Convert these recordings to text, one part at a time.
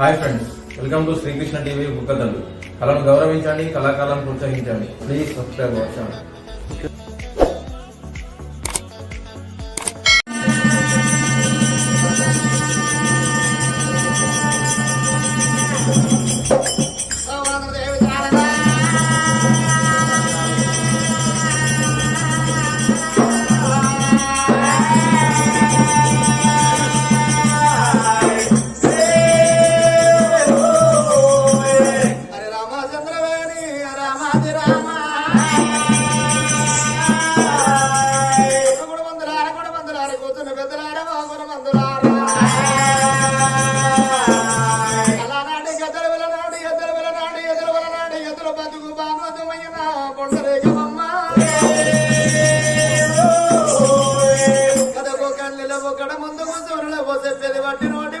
Hi friends welcome to Srikrishna TV బుక్కథలు కళను గౌరవించండి కళాకాలను ప్రోత్సహించండి. ప్లీజ్ సబ్స్క్రైబ్ అవర్ ఛానల్ ముందు ముందు చెప్పేది బట్టి నోటి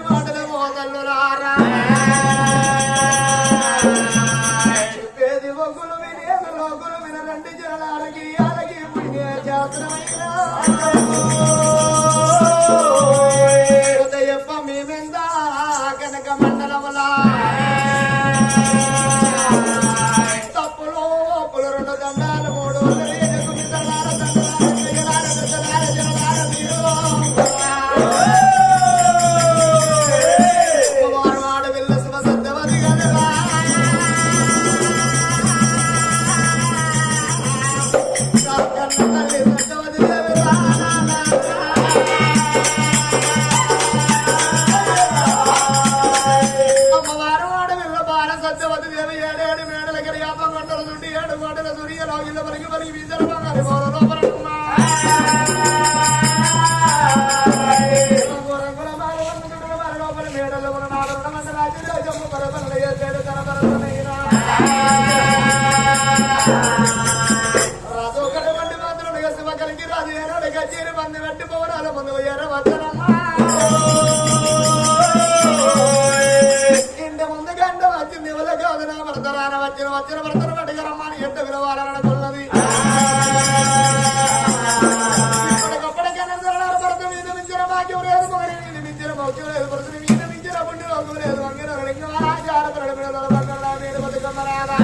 പറയാതെ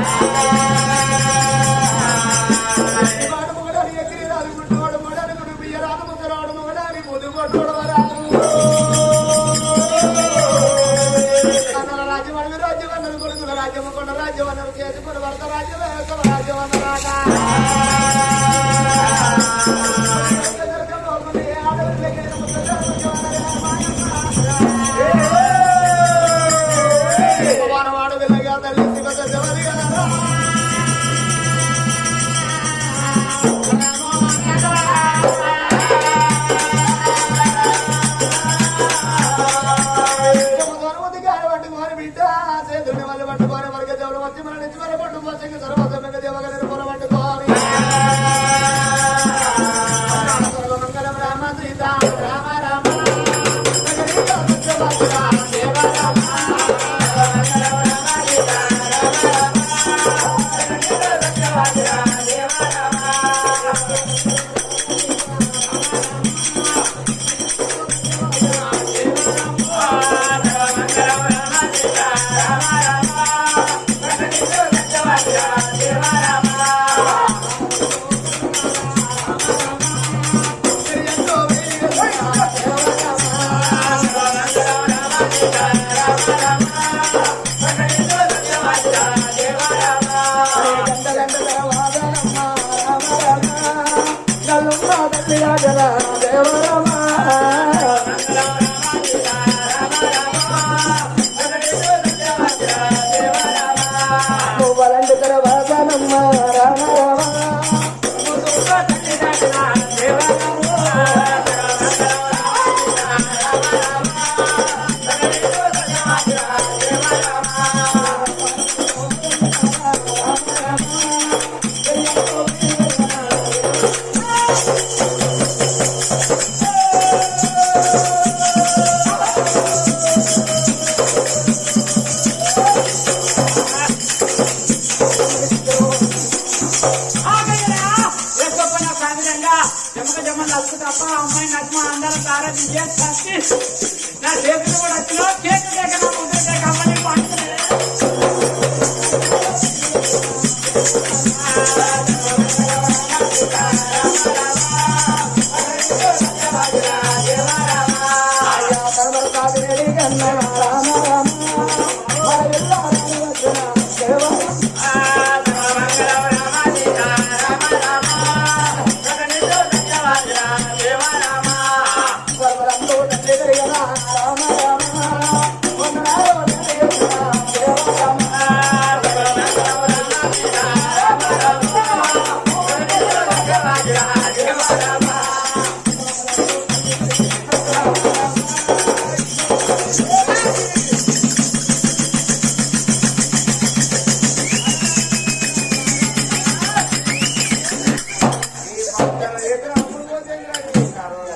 Adora.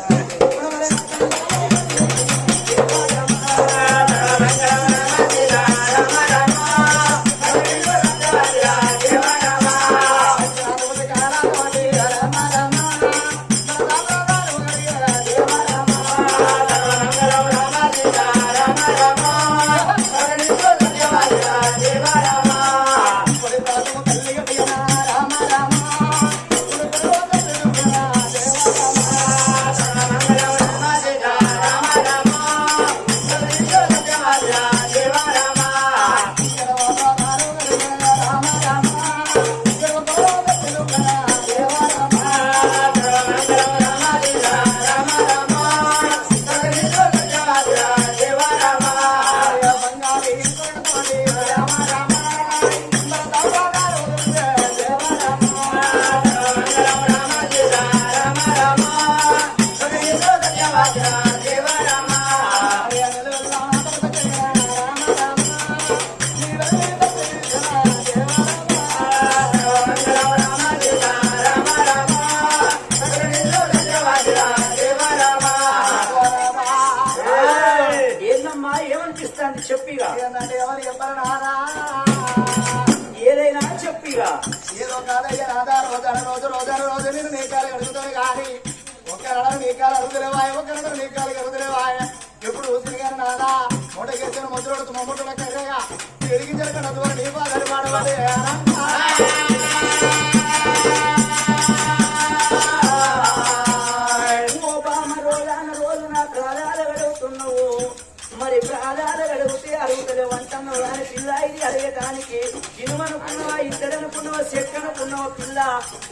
చెక్కనుకున్నావా పిల్ల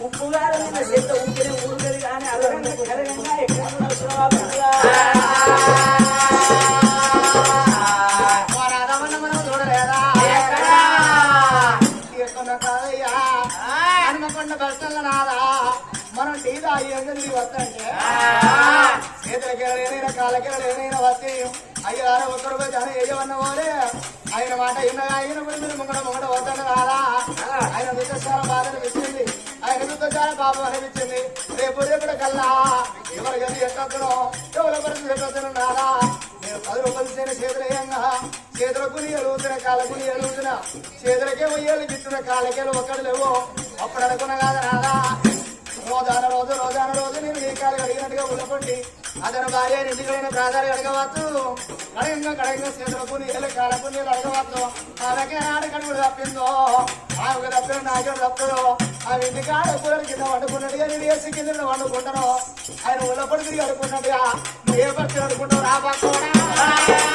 ఉప్పుగా నిన్న చెత్త ఊపిరి ఊరుగది కానీ అలగంగా కరగంగా ఎక్కడ పిల్ల తిరిగి వస్తాంటే చేతులకి ఏదైనా కాళ్ళకి ఏదైనా వస్తే అయ్యారా ఒక్కరు పోయి జనం ఆయన మాట అయినా ఆయన కూడా మీరు ముంగడ ముంగడ వద్దని రాదా? ఆయన దుఃఖశాల బాధను ఇచ్చింది ఆయన దుఃఖశాల పాపం అనిపించింది. రేపు రేపటి కల్లా ఎవరు గది ఎక్కడునో ఎవరి పరిస్థితి ఎక్కడునో రాదా? నేను పది రూపాయలు చేయని చేతులేయంగా చేతులకు నీ ఎలుగుతున్న కాళ్ళకు నీ ఎలుగుతున్న చేతులకే ఉయ్యాలు గిట్టున్న కాళ్ళకేలు ఒక్కడు లేవు. అప్పుడు అనుకున్న కాదు రాదా? రోజాన రోజు రోజాన రోజు నేను నీ కాలు అడిగినట్టుగా ఉల్లపండి అతను భార్య ఇంటికైన ప్రాధాన్యం అడగవచ్చు కడగంగా కడగంగా చేతులకు నీళ్ళు కాలకు నీళ్ళు అడగవచ్చు అలాగే ఆడకడుగుడు తప్పిందో ఆమెకు తప్పిన నాయకుడు తప్పదో ఆ ఇంటి కాడ కూరలు కింద వండుకున్నట్టుగా నేను వేసి కింద వండుకుంటాను ఆయన ఉల్లపడి తిరిగి అడుకున్నట్టుగా నువ్వు ఏ పక్షి అడుకుంటావు రా పక్కడా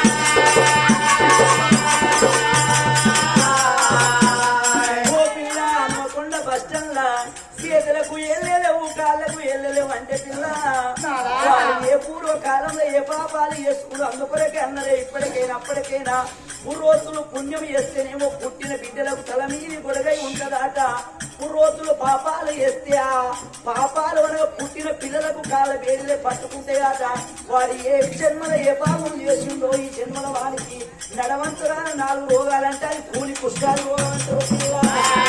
అంటే పిల్ల ఏ పూర్వకాలంలో ఏ పాపాలు చేసుకుడు అందుకొరకే అన్నదే ఇప్పటికైనా అప్పటికైనా పూర్వోతులు పుణ్యం చేస్తేనేమో పుట్టిన బిడ్డలకు తల మీది గొడగై ఉంటదాట. పూర్వోతులు పాపాలు చేస్తే ఆ పాపాలు అనగా పుట్టిన పిల్లలకు కాళ్ళ వేడిలే పట్టుకుంటాయట. వారి ఏ జన్మల ఏ పాపం చేసిందో ఈ జన్మల వారికి నడవంతురా నాలుగు రోగాలంటే అది కూలి పుష్కాలు రోగం అంటారు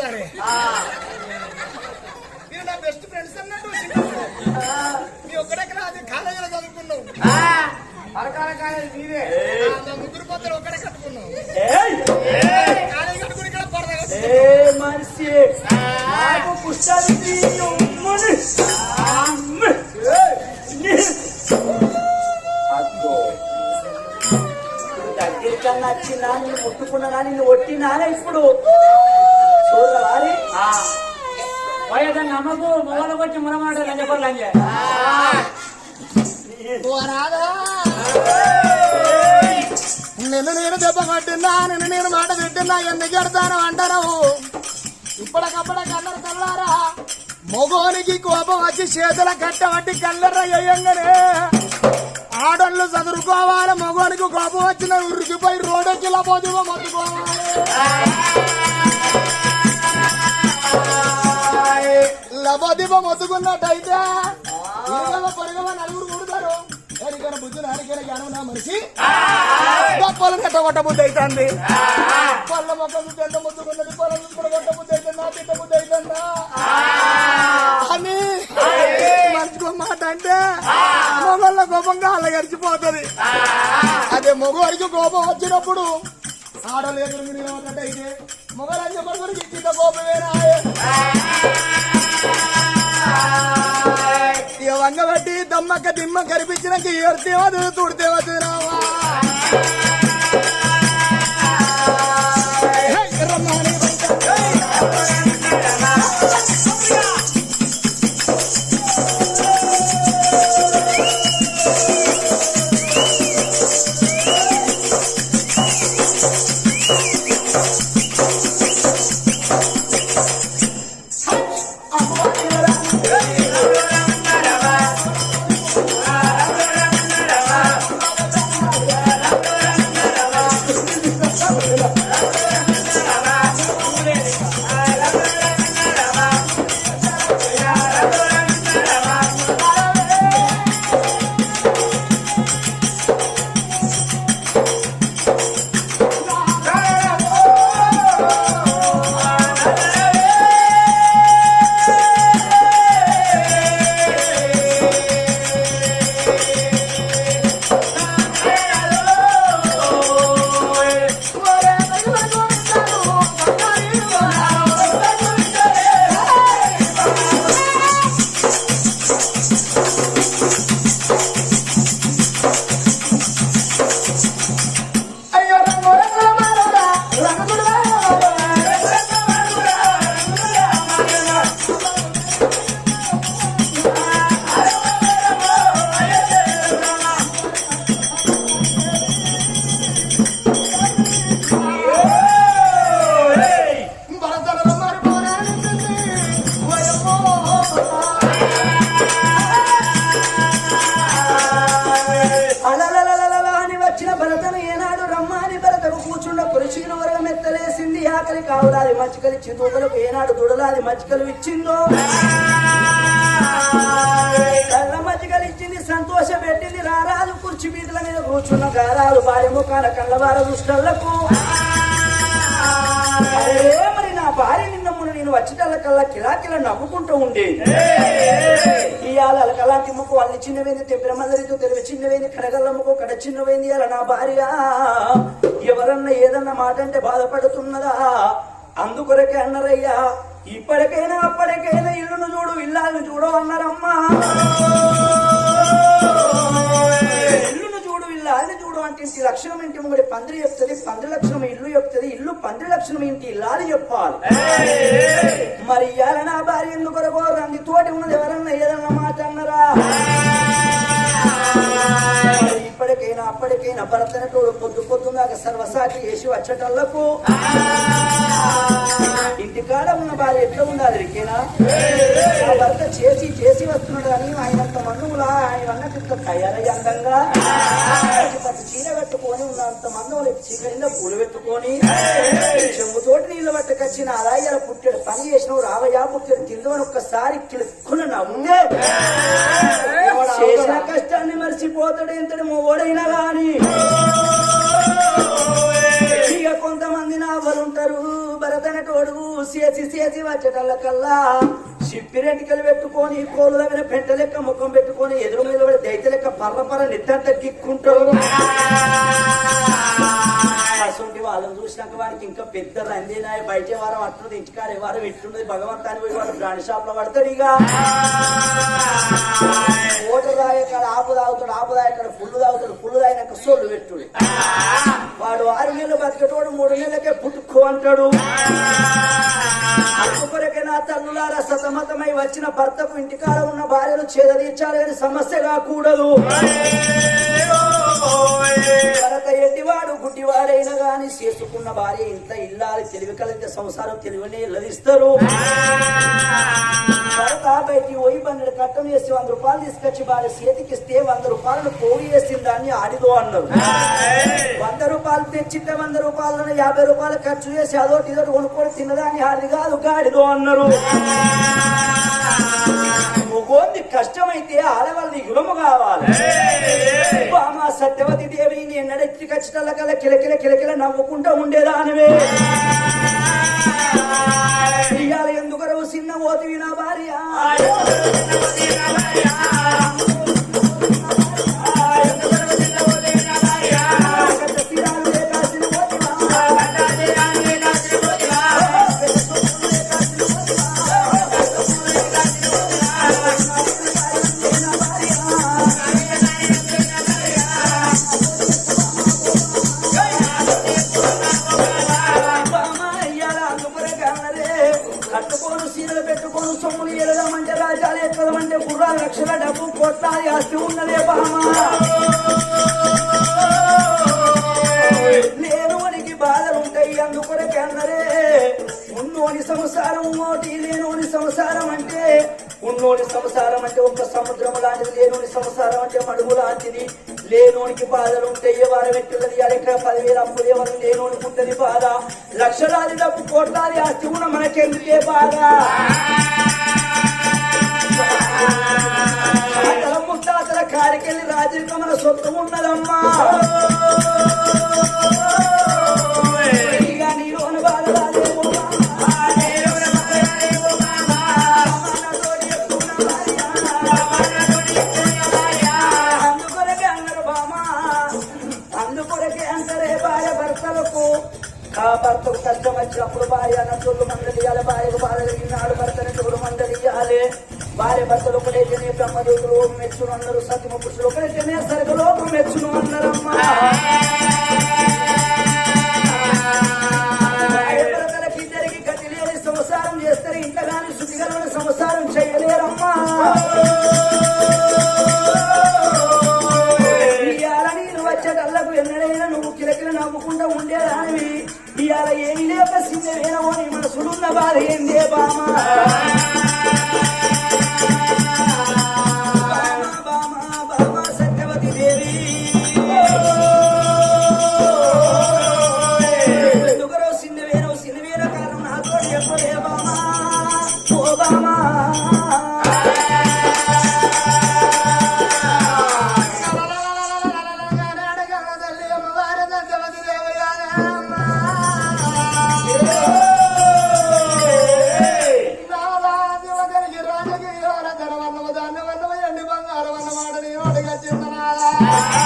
దాని మీరు నా బెస్ట్ ఫ్రెండ్స్ అన్నట్టు మీ ఒక్కడెక్కడ అది కాలేజీలో చదువుకున్నావు. మా ముగ్గురు పోతారు ఒక్కడే కట్టుకున్నావు. ఏయ్! కాలేజీ కట్టుకుని ఇక్కడ పడదా. నీ- దగ్గరికన్నా వచ్చినా నేను ముట్టుకున్నా నిన్ను ఒట్టినానే ఇప్పుడు? పోయేదాన్ని నమ్మకు మొగలకు వచ్చి మురమాట లంజపడు లంజ. నిన్ను నేను దెబ్బ కొట్టినా నిన్ను నేను మాట తిట్టినా ఎందుకు ఎడతాను అంటారు. ఇప్పటికప్పుడు కల్లర కల్లారా మొగోనికి కోపం వచ్చి చేతుల కట్టబట్టి కల్లర వేయంగానే. ఆడోళ్ళు చదువుకోవాలి మగోనికి కోపం వచ్చిన ఉరికిపోయి రోడ్డుకి లపోదివో మొత్తుకోవాలి. ఇరుగవ పొరగవ నలుగురు కూడతారు ఎరికైన బుద్ధులు అరికైన జ్ఞానం నా మనిషి గొప్పలు నెట్ట కొట్ట బుద్ధి అవుతుంది పళ్ళ మొక్క చూస్తే ఎంత ముద్దుకున్నది పొలం చూసుకుని కొట్ట బుద్ధి అవుతుంది నా తిట్ట బుద్ధి అవుతుందా అని మంచుకో మాట అంటే మొగళ్ళ కోపంగా అల్లగరిచిపోతుంది అదే మగవారికి కోపం వచ్చినప్పుడు ఆడలు ఎదురు నిలబడ్డైతే మొగలు చెప్పడానికి చిన్న కోపమేనా? వంగబట్టి దమ్మక్క దిమ్మ కనిపించినాక ఏర్తేవదు తుడితేవదు రావా హే, తెల్లవార దుష్టలకు. అరే మరి నా భార్య నిన్నమ్మును నేను వచ్చేటల్లకల్లా కిలాకిలా నవ్వుకుంటూ ఉండేది ఇవాళ అలకలా తిమ్మకు వాళ్ళు చిన్నవైంది తెప్పిరమందరితో తెలివి చిన్నవైంది కడగల్లమ్మకు ముక్కు కడ చిన్నవైంది అలా నా భార్య. ఎవరన్నా ఏదన్నా మాట అంటే బాధపడుతున్నదా? అందుకొరకే అన్నారయ్యా ఇప్పటికైనా అప్పటికైనా ఇల్లును చూడు ఇల్లాలను చూడు అన్నారమ్మా ఇల్లాలని చూడు అంటే ఇంటి లక్షణం ఇంటి ముంగడి? పందిరి చెప్తుంది పందిరి లక్షణం ఇల్లు చెప్తుంది ఇల్లు పందిరి లక్షణం ఇంటి ఇల్లాలి చెప్పాలి. మరి ఇవాళ నా భార్య ఎందుకొరకో రంది తోటి ఉన్నది ఎవరన్నా ఏదన్నా మాట అన్నారా ఇప్పటికైనా అప్పటికైనా భరతనటోడు పొద్దు పొద్దున్నాక సర్వసాటి చేసి వచ్చేటళ్ళకు ఇంటికాడ ఉన్న భార్య ఎట్లా ఉండాలి రికేనా భర్త చేసి చేసి వస్తున్నాడు కానీ ఆయనంత మన్నులా ఆయన అన్నట్టు ఇట్లా తయారయ్యి అందంగా. పచ్చి చీర పెట్టుకొని ఉన్నంత మందం చీకరింద పూలు పెట్టుకొని చెంబుతోటి నీళ్ళు పట్టుకొచ్చిన అలాగే పుట్టాడు. పని చేసినావు రావయ్యా పుట్టాడు. తిందని ఒక్కసారి కిలుక్కున నవ్వుండే. చేసిన కష్టాన్ని మర్చిపోతాడు ఎంతటి మొగోడైనా గాని ఇక కొంతమంది నావలుంటారు భరతనటోడు చేసి చేసి వచ్చేటల్ల కల్లా సిప్పిరెంటికలు పెట్టుకొని కోలు మీద పెంట లెక్క ముఖం పెట్టుకొని ఎదురు మీద దైత లెక్క పర్ర పర్ర నిద్దంత గిక్కుంటారు. అసలు వాళ్ళని చూసినాక వాడికి ఇంకా పెద్ద రందినాయి బయట వారం అట్లుంది ఇంటికాడ వారం ఇట్లున్నది భగవంతాన్ని పోయి వాడు బ్రాండ్ షాప్లో పడతాడు ఇక. ఓటర్ తాగేకాడ ఆపు తాగుతాడు ఆపు తాగేకాడ ఫుల్ తాగుతాడు ఫుల్ తాగినాక సోళ్ళు పెట్టుడు. వాడు ఆరు నెలలు బతికేటోడు మూడు నెలలకే పుట్టుకో అంటాడు. అందుకొరకే నా తల్లులారా సతమతమై వచ్చిన భర్తకు ఇంటికాడ ఉన్న భార్యను చేదతీర్చాలి కానీ సమస్య కాకూడదు భరత ఎట్టివాడు గుడ్డివాడైనా గాని చేసుకున్న భార్య ఇంత ఇల్లాలి తెలివి కలిగితే సంసారం తెలివినే ఇల్లదిస్తారు భరత బయటికి పోయి పన్నెండు కట్టం చేసి వంద రూపాయలు తీసుకొచ్చి భార్య చేతికిస్తే వంద రూపాయలను పోగు చేసిన దాన్ని ఆడిదో అన్నారు వంద రూపాయలు తెచ్చితే వంద రూపాయలను యాభై రూపాయలు ఖర్చు చేసి అదోటి ఇదోటి కొనుక్కొని తిన్నదాన్ని ఆడిది కాదు గాడిదో అన్నారు. మొగోంది కష్టమైతే ఆడవాళ్ళని గుణము కావాలి. బామ సత్యవతి దేవి నీ ఎన్నడెత్తి ఖచ్చితంగా కల కిలకిల కిలకిల నవ్వుకుంటూ ఉండేదానివే. ఇవాళ ఎందుకరవు చిన్న ఓతివి నా భార్య. లేనోనికి బాధలు ఉంటాయి వారం ఎట్టున్నది? ఎక్కడ పదివేల అప్పులు ఎవరు నేను అనుకుంటది బాధ. లక్షలాది డబ్బు కోట్లాది ఆస్తి కూడా మనకెందుకే బాధ? తాతల ముత్తాతల కారికెళ్ళి రాజరిక మన సొత్తు ఉన్నదమ్మా. ఉండాలి. భార్య భర్తలు ఒకటైతేనే లోపం మెచ్చును అన్నారు సత్యమ పురుషులు ఒకటైతేనే లోపం మెచ్చును అన్నారమ్మా ఇద్దరికి గతి లేని సంసారం చేస్తారు. ఇంట్లో కానీ సంసారం చేయలేరమ్మా. వచ్చేటల్లకు ఎన్నడైనా నువ్వు కిలకిల నవ్వుకుంటూ ఉండేదానివి. ఇవాళ ఏమి లేక సిద్ధమేనో నీ మనసులున్న బాధ ఏంది? i'm gonna love Fatima.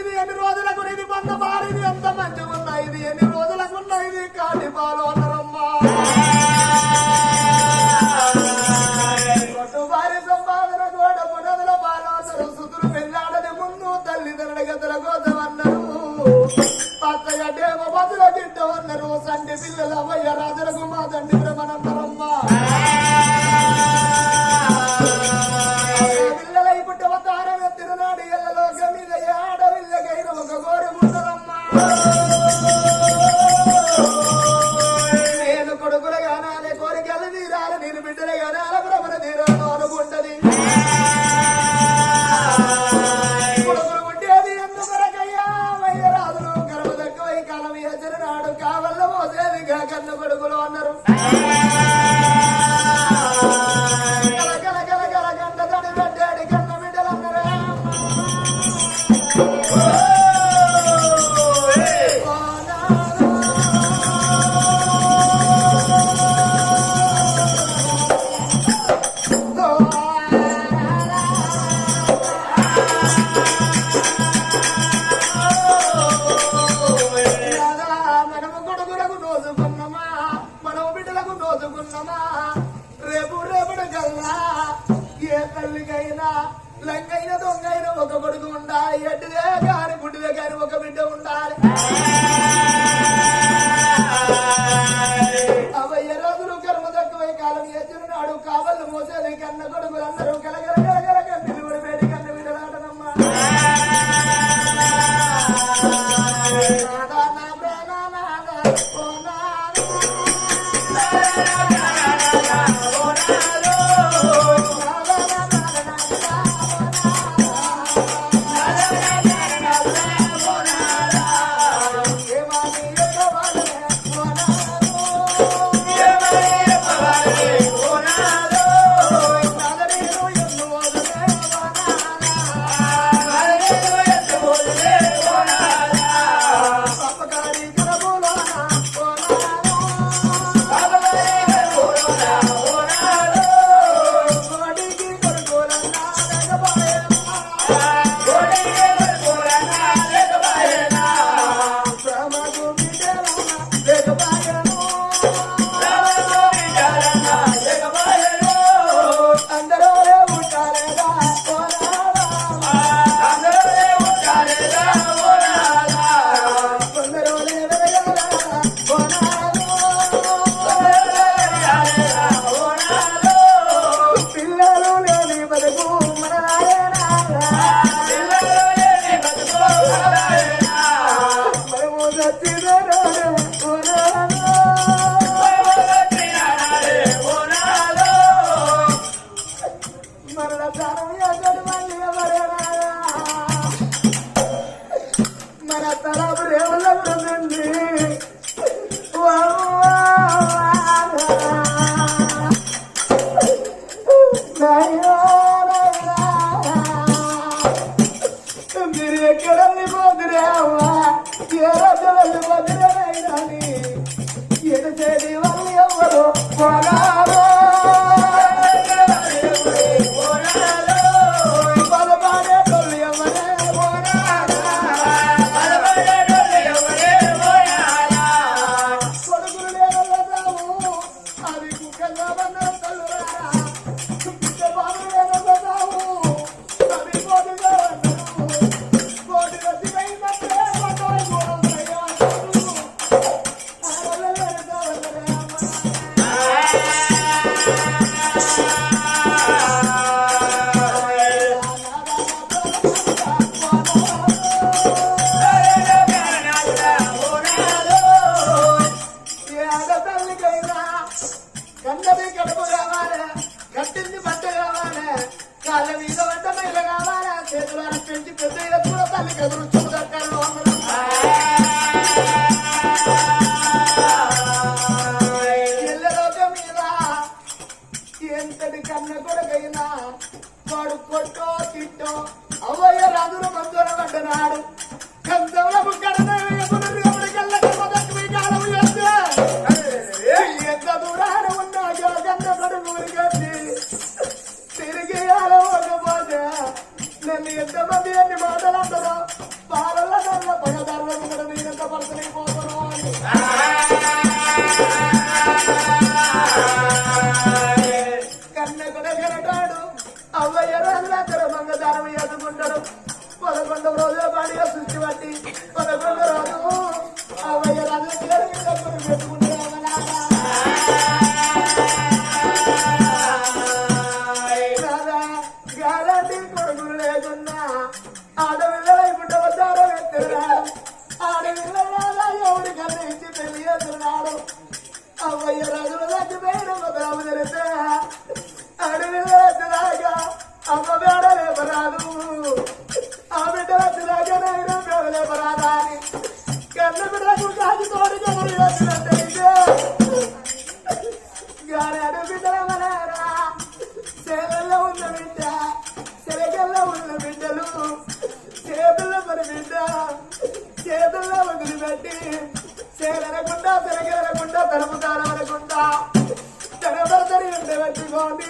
ఇది ఎన్ని రోజులకు? ఇది కొంత మారింది ఎంత మంచిగా ఉన్నాయి ఇది ఎన్ని రోజులకు ఉన్నాయి ఇది కాదు. కన్న కొడుకులు అన్నారు. మోసే కన్న కొడుకులందరూ కలగల తిరగలకుండా తలుపుతారనకుండా తన భర్తని ఉండబెట్టుకోండి